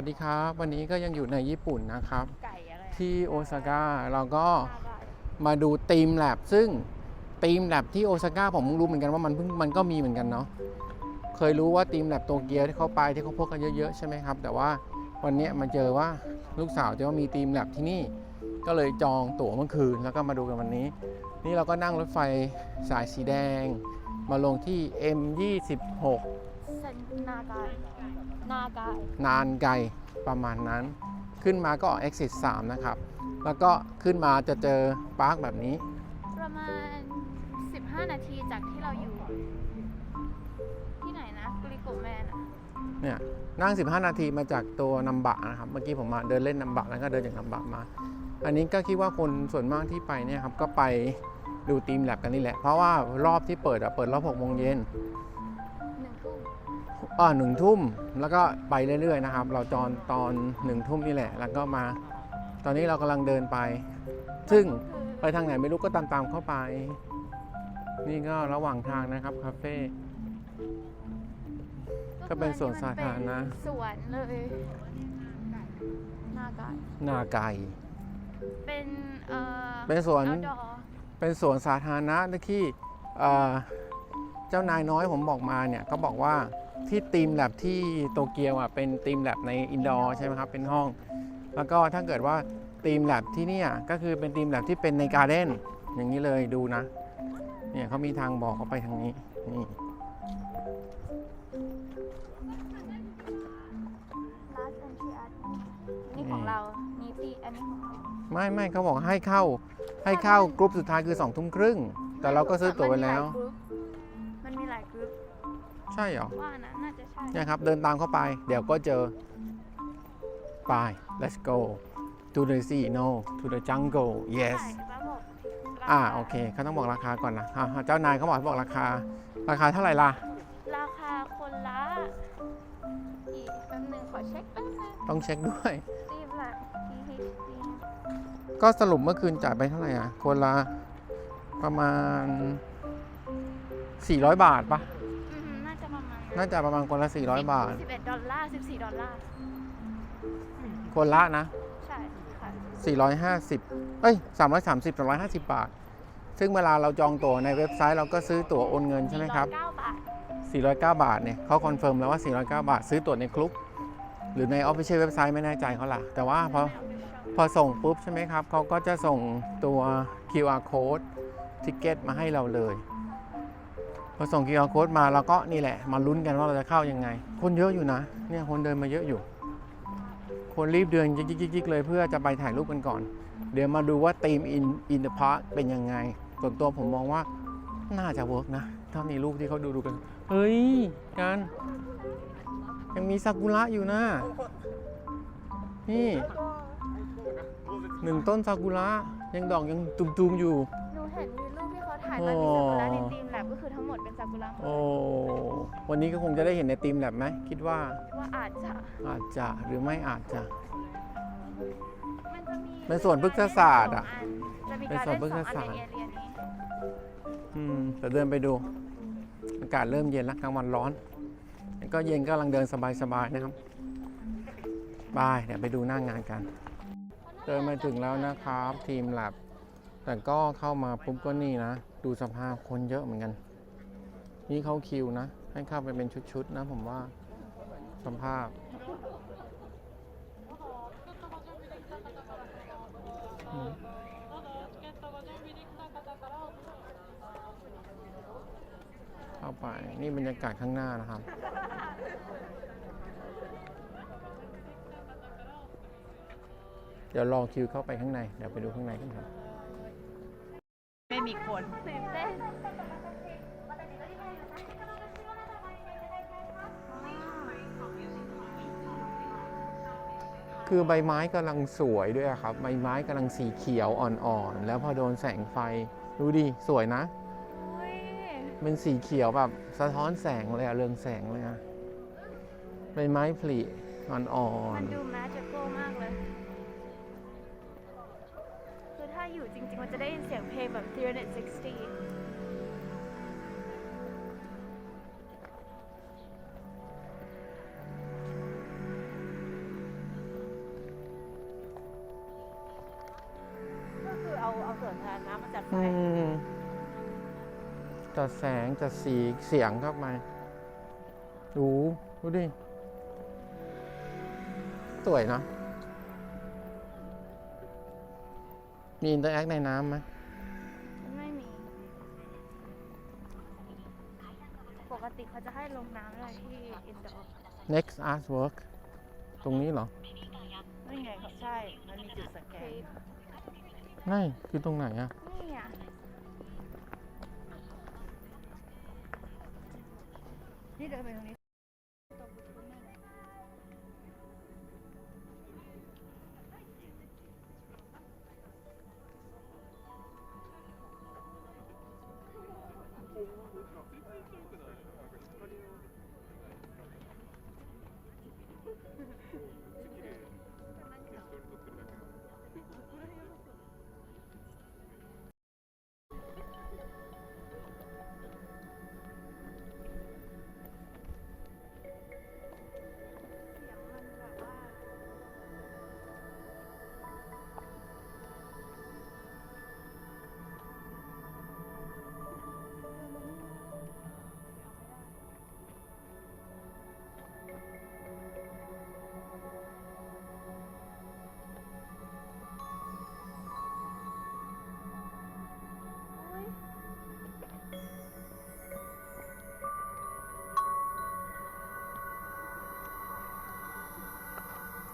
วัสดีครับ วันนี้ก็ยังอยู่ในญี่ปุ่นนะครับไก่อะไรอะที่โอซาก้าเราก็หน้าไก่มาดูทีมแลบซึ่งทีมแลบที่โอซาก้าผมรู้เหมือนกันว่ามันเพิ่งมันก็มีเหมือนกันเนาะเคยรู้ว่าทีมแลบโตเกียวที่เขาไปที่เขาพกกันเยอะๆใช่ไหมครับ แต่ว่าวันเนี้ยมาเจอว่าลูกสาวจะว่ามีทีมแลบที่นี่ ก็เลยจองตั๋วเมื่อคืนแล้วก็มาดูกันวันนี้ นี่เราก็นั่งรถไฟสายสีแดง มาลงที่ M26 เซนหน้าไก่ห น้าไก่นานไกลประมาณนั้น ขึ้นมาก็ออก exit 3 นะครับ แล้วก็ขึ้นมาจะเจอปาร์คแบบนี้ ประมาณ 15 นาทีจากที่เราอยู่ ที่ไหนนะกริโกแมนอะเนี่ยนั่ง 15 นาทีมาจากตัวนัมบะนะครับ เมื่อกี้ผมมาเดินเล่นนัมบะแล้วก็เดินจากนัมบะมา อันนี้ก็คิดว่าคนส่วนมากที่ไปเนี่ยครับก็ไปดูทีมแลบกันนี่แหละ เพราะว่ารอบที่เปิดอะเปิดรอบ6โมงเย็นหนึ่งทุ่ม อ่าหนึ่งทุ่มแล้วก็ไปเรื่อยๆนะครับ เราจองตอนหนึ่งทุ่มนี่แหละ แล้วก็มา ตอนนี้เรากำลังเดินไป ซึ่งไปทางไหนไม่รู้ก็ตามๆเข้าไป นี่ก็ระหว่างทางนะครับคาเฟ่ก็เป็นสวนสาธารณะเป็นสวนเลยหน้าไก่นาไก่เป็นเอ่อเป็นสวน outdoor เป็นสวนสาธารณะที่เอ่อเจ้านายน้อยผมบอกมาเนี่ยก็บอกว่า ที่ทีมแลบที่โตเกียวอะเป็นทีมแลบในอินดอร์ใช่ไหมครับเป็นห้อง แล้วก็ถ้าเกิดว่าทีมแลบที่เนี่ยก็คือเป็นทีมแลบที่เป็นในการ์เด้นอย่างนี้เลยดูนะเนี่ยเขามีทางบอกเขาไปทางนี้นี่ last entry at นี่ของเรานี่ตีอันนี้ของเราไม่ไม่เขาบอกให้เข้าให้เข้ากรุ๊ปสุดท้ายคือสองทุ่มครึ่ง แต่เราก็ซื้อตั๋วไว้แล้วมั ใช่เหรอว่านะน่าจะใช่เนี่ยครับ เดินตามเข้าไป เดี๋ยวก็เจอ ไป let's go to the sea no to the jungle yes ใช่ป้าบอกราคาอ่าโอเคเขาต้องบอกราคาก่อนนะอ่าเจ้านายเขาบอกให้บอกราคา ราคาเท่าไหร่ล่ะ ราคาคนละอีกแป๊บนึงขอเช็คแป๊บนึงต้องเช็คด้วยตีมละ THC ก็สรุปเมื่อคืนจ่ายไปเท่าไหร่อะ คนละประมาณ 400 บาทปะ น่าจะประมาณคนละ400 บาท 11ดอลลาร์14 ดอลลาร์ คนละนะ ใช่ค่ะ450 เอ้ย 330 350 บาท ซึ่งเวลาเราจองตั๋วในเว็บไซต์เราก็ซื้อตั๋วโอนเงินใช่ไหมครับ 9บาท 409 บาทเนี่ยเขาคอนเฟิร์มแล้วว่า 409 บาท ซื้อตั๋วในคลุก หรือในออฟฟิเชียลเว็บไซต์ไม่แน่ใจเขาล่ะ แต่ว่าพอพอส่งปุ๊บใช่ไหมครับ เขาก็จะส่งตัว QR code ทิเก็ตมาให้เราเลย พอส่ง QR code มาเราก็นี่แหละ มาลุ้นกันว่าเราจะเข้ายังไง คนเยอะอยู่นะ เนี่ยคนเดินมาเยอะอยู่ คนรีบเดินยิกๆเลยเพื่อจะไปถ่ายรูปกันก่อน เดี๋ยวมาดูว่าทีมอินอินเดอะพาร์คเป็นยังไง ส่วนตัวผมมองว่าน่าจะเวิร์กนะ ถ้ามีรูปที่เขาดูดูกัน เฮ้ยกันยังมีซากุระอยู่นะ นี่หนึ่งต้นซากุระยังดอกยังตุมๆอยู่ หนูเห็นมีรูปที่ ถ่ายโอ้ตอนมีซากุระในทีมแลบก็คือทั้งหมดเป็นซากุระหมดโอ้วันนี้ก็คงจะได้เห็นในทีมแลบไหมคิดว่าว่าอาจจะอาจจะหรือไม่อาจจะ มันจะมีเป็นสวนพฤกษศาสตร์อะจะมีเป็นการสวนพฤเล่นกษสองอันศาสตร์ในเอเรียนี้อืมเดี๋ยวเดินไปดู อากาศเริ่มเย็นแล้วกลางวันร้อนก็เย็นก็กำลังเดินสบายๆนะครับบายเดี๋ยวไปดูหน้างานกัน เดินมาถึงแล้วนะครับทีมแลบแต่ก็เข้ามาปุ๊บก็นี่นะ ดูสภาพคนเยอะเหมือนกัน นี่เข้าคิวนะ ให้เข้าไปเป็นชุดๆนะผมว่าสภาพเข้าไป นี่บรรยากาศข้างหน้านะครับเดี๋ยวรอคิวเข้าไปข้างใน เดี๋ยวไปดูข้างในกันครับ ไม่มีคนตื่นเต้นคือใบไม้กำลังสวยด้วยอะครับ ใบไม้กำลังสีเขียวอ่อนๆ แล้วพอโดนแสงไฟ ดูดิ สวยนะอุ้ยเป็นสีเขียวแบบสะท้อนแสงเลยอะเรืองแสงเลยอะใบไม้ผลิอ่อนมันดูแมจิคอลมากเลยคื อยู่จริง ๆ มันจะได้ยินเสียงเพลงแบบ360เอาเอาสวนน้ำมาจัดไฟอืจัดแสงจัดสีเสียงเข้าไปดูดูดิ สวยนะ มีอินเตอร์แอคในน้ำไหมไม่มี ปกติเขาจะให้ลงน้ำอะไรที่อินโด next artwork ตรงนี้เหรอ นี่ไงเขาใช่ มันมีจุดสแกน ไม่คือตรงไหนอะ นี่อะนี่เดินไปตรงนี้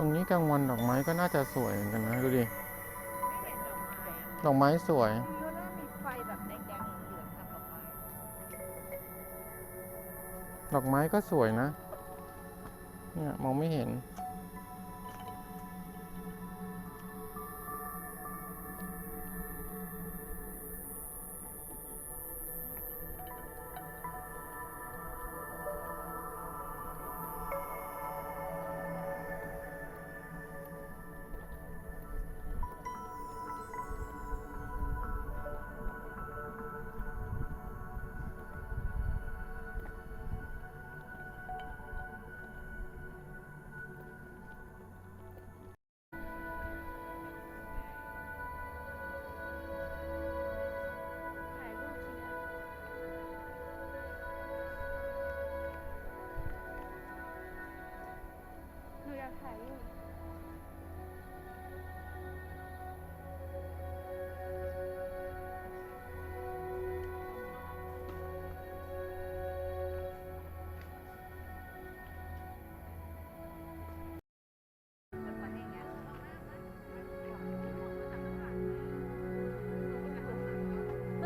รงนี้กลางวันดอกไม้ก็น่าจะสวยเหมือนกันนะดูดิ ดอกไม้สวย ดอกไม้ก็สวยนะ เนี่ยมองไม่เห็น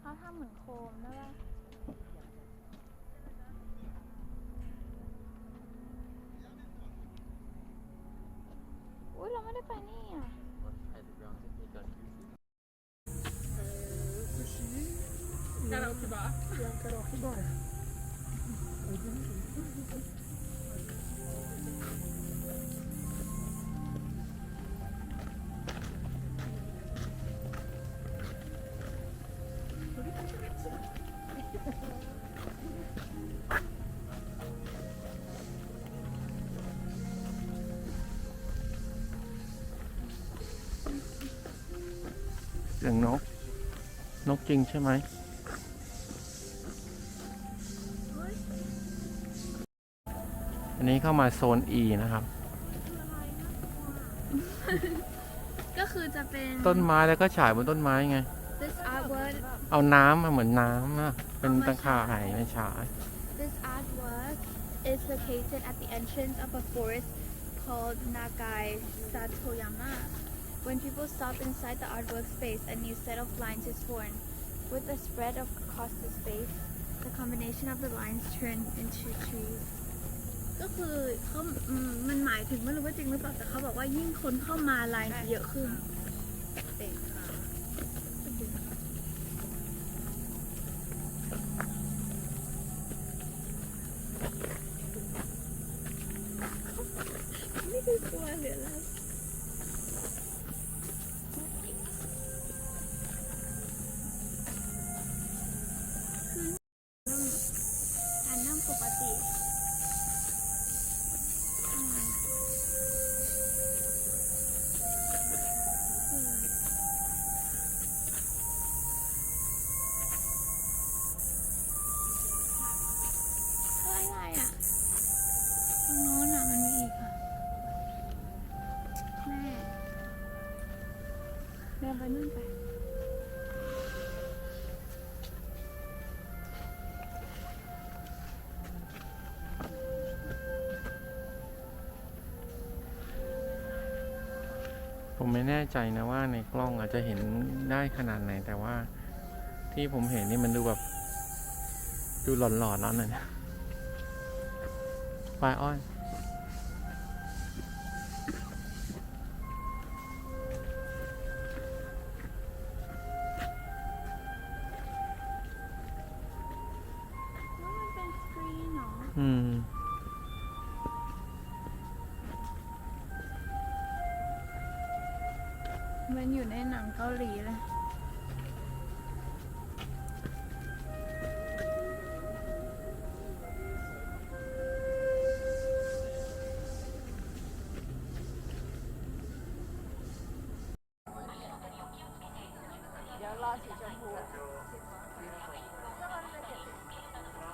เขาทำเหมือนโคมได้ปะอุ้ยเราไม่ได้ไปนี่อะ สียงนก นกจริงใช่ไหมอันนี้เข้ามาโซน E นะครับ ก็คือจะเป็น ต้นไม้แล้วก็ฉายบนต้นไม้ไง this artwork เอาน้ำมาเหมือนน้ำนะเป็นตะข่ายไม่ฉาย this artwork is located at the entrance of a forest called Nagai Satoyama when people stop inside the artwork space a new set of lines is formed with a spread of across the space the combination of the lines turn into trees ก็คือเขาอืมมันหมายถึงไม่รู้ว่าจริงหรือเปล่าแต่เขาบอกว่ายิ่งคนเข้ามาไลน์เยอะขึ้น เ ไปนู่นไปผมไม่แน่ใจนะว่าในกล้องอาจจะเห็นได้ขนาดไหน แต่ว่าที่ผมเห็นนี่มันดูแบบ ดูหลอนๆแล้วนะปลายอ้อย อืม มันอยู่ในหนังเกาหลีเลย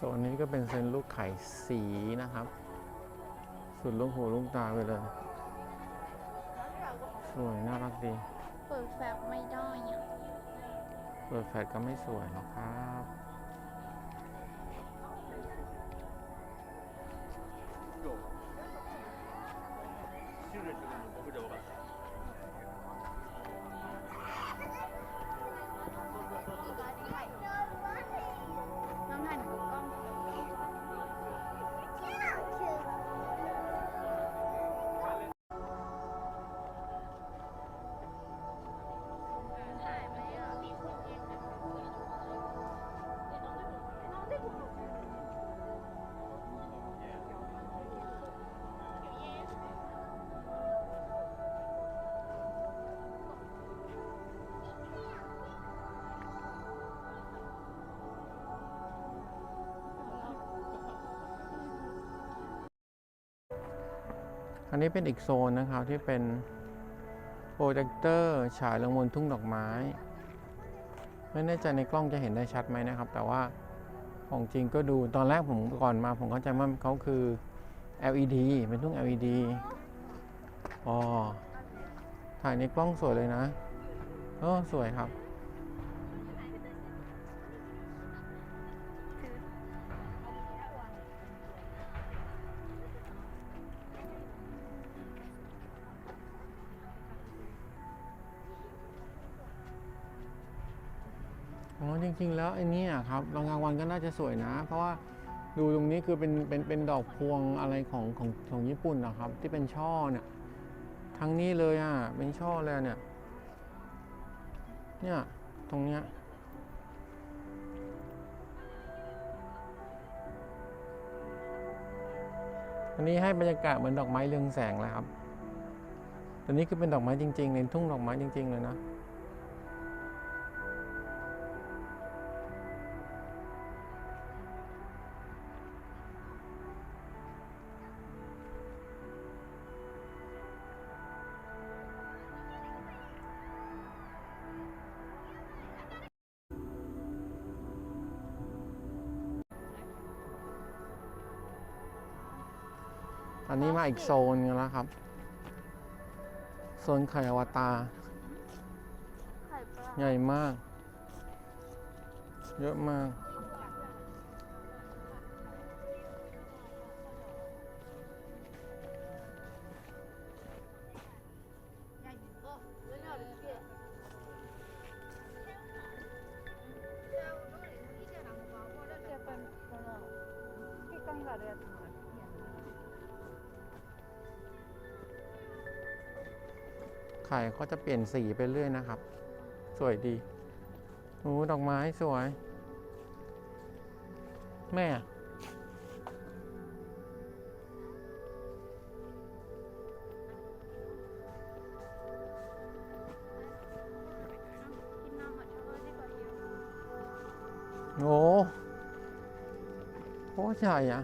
โซนนี้ก็เป็นเซนลูกไข่สีนะครับ สุดลูกหูลูกตาไปเลย สวยน่ารักดี เปิดแฟลชไม่ได้อะเปิดแฟลชก็ไม่สวยหรอกครับ อันนี้เป็นอีกโซนนะครับที่เป็นโปรเจคเตอร์ฉายลงบนทุ่งดอกไม้ ไม่แน่ใจในกล้องจะเห็นได้ชัดไหมนะครับ แต่ว่าของจริงก็ดูตอนแรกผมก่อนมา ผมเข้าใจว่าเขาคือ LED เป็นทุ่ง LED อ๋อถ่ายในกล้องสวยเลยนะเออสวยครับ อ๋อจริง ๆ แล้วไอ้นี่ครับรางกลางวันก็น่าจะสวยนะ เพราะว่าดูตรงนี้คือเป็นเป็นเป็นดอกพวงอะไรของของของญี่ปุ่นนะครับ ที่เป็นช่อเนี่ยทั้งนี้เลยอะเป็นช่อเลยเนี่ยเนี่ยตรงเนี้ยอันนี้ให้บรรยากาศเหมือนดอกไม้เรืองแสงเลยครับตัวนี้คือเป็นดอกไม้จริง ๆ ในทุ่งดอกไม้จริง ๆ เลยนะ อันนี้มาอีกโซนกันแล้วครับ โซนไข่อวตารไข่ปลาใหญ่มาก เยอะมาก ไข่เขาจะเปลี่ยนสีไปเรื่อยนะครับ สวยดีโอ้ดอกไม้สวย แม่ โอะโอ้โหใหญ่อะ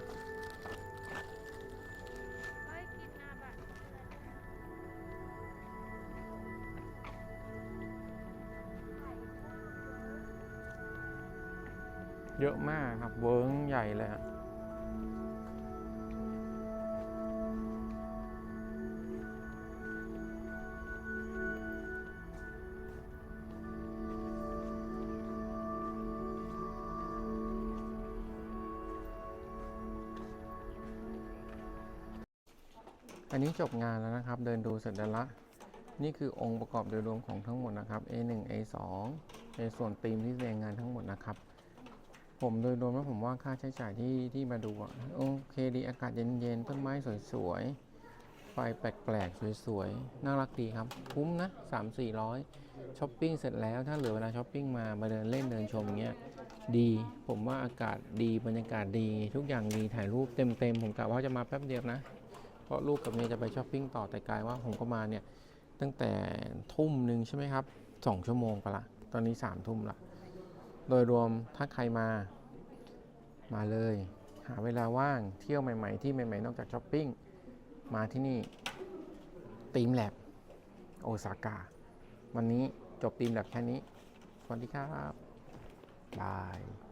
เยอะมากครับ เวิร์งใหญ่เลยอะอันนี้จบงานแล้วนะครับ เดินดูเสร็จแล้วละนี่คือองค์ประกอบโดยรวมของทั้งหมดนะครับ A1 A2 ในส่วนธีมที่แสดงงานทั้งหมดนะครับ ผมโดยรวมแล้วผมว่าค่าใช้จ่ายที่ที่มาดูอะโอเคดีอากาศเย็นๆ ต้นไม้สวยๆ ไฟแปลกๆ สวยๆ น่ารักดีครับ คุ้มนะ 3 4 0 0ช้อปปิ้งเสร็จแล้วถ้าเหลือเวลาช้อปปิ้งมามาเดินเล่นเดินชมอย่างเงี้ยดี ผมว่าอากาศดีบรรยากาศดี ทุกอย่างดีถ่ายรูปเต็มๆ ผมกะว่าจะมาแป๊บเดียวนะ เพราะลูกกับเมียจะไปช้อปปิ้งต่อแต่กลายว่าผมก็มาเนี่ยตั้งแต่ทุ่มหนึ่งใช่ไหมครับสองชั่วโมงไปละตอนนี้สามทุ่มละ โดยรวมถ้าใครมา มาเลย หาเวลาว่างเที่ยวใหม่ ๆ ที่ใหม่ ๆ นอกจากช้อปปิ้ง มาที่นี่ตีมแลบโอซาก้าวันนี้จบตีมแลบแค่นี้ สวัสดีครับ บาย